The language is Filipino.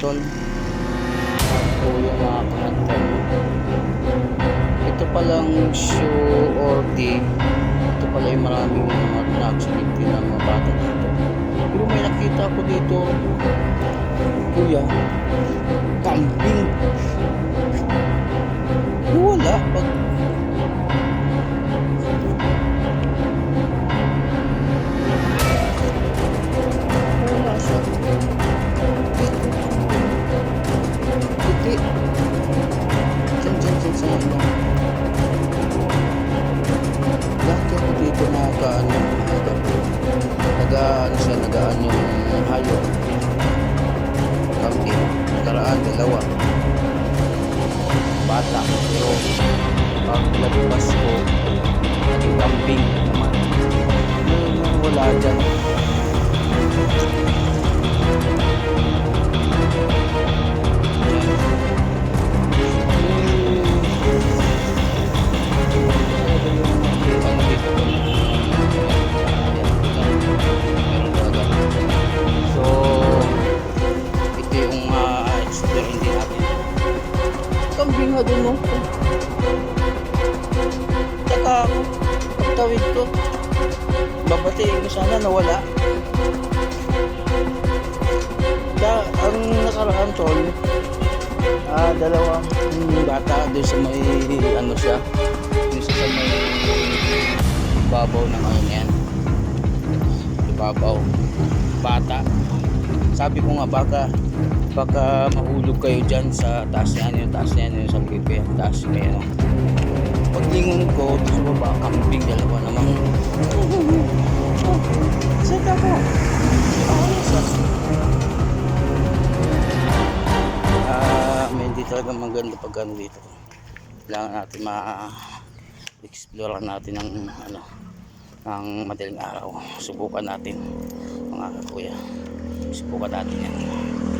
tol. Ako yung mga kantan. Ito palang show or day. Ito pala yung maraming mga na-accidente ng mga bata dito. Pero may nakita ko dito. Kuya, kambing. Puti. Diyan, diyan, diyan sa ano. Dati ako dito nag-ano, nag-ano siya, nag-ano yung hayop. Kambing. Nakaraan, dalawa. Bata. Pero, pag lagpas ko, Nga dun, no? Taka ako. Pagtawid ko. Babatiin ko sana nawala. Da, ang nakaraan tol, ah, dalawang bata doon sa may, ano siya, doon sa may babaw ng ano yan. Ibabaw. Bata. Sabi ko nga baka baka mahulog kayo dyan sa taas niyan yung taas niyan yung sabi ko yung taas na yun. Paglingon ko, doon sa baba, kambing dalawa namang Saan ka mo? Ah, may hindi talaga maganda pag ano dito. Kailangan natin ma-explore natin ng ano ng madaling araw. Subukan natin mga kuya. Subukan natin yan.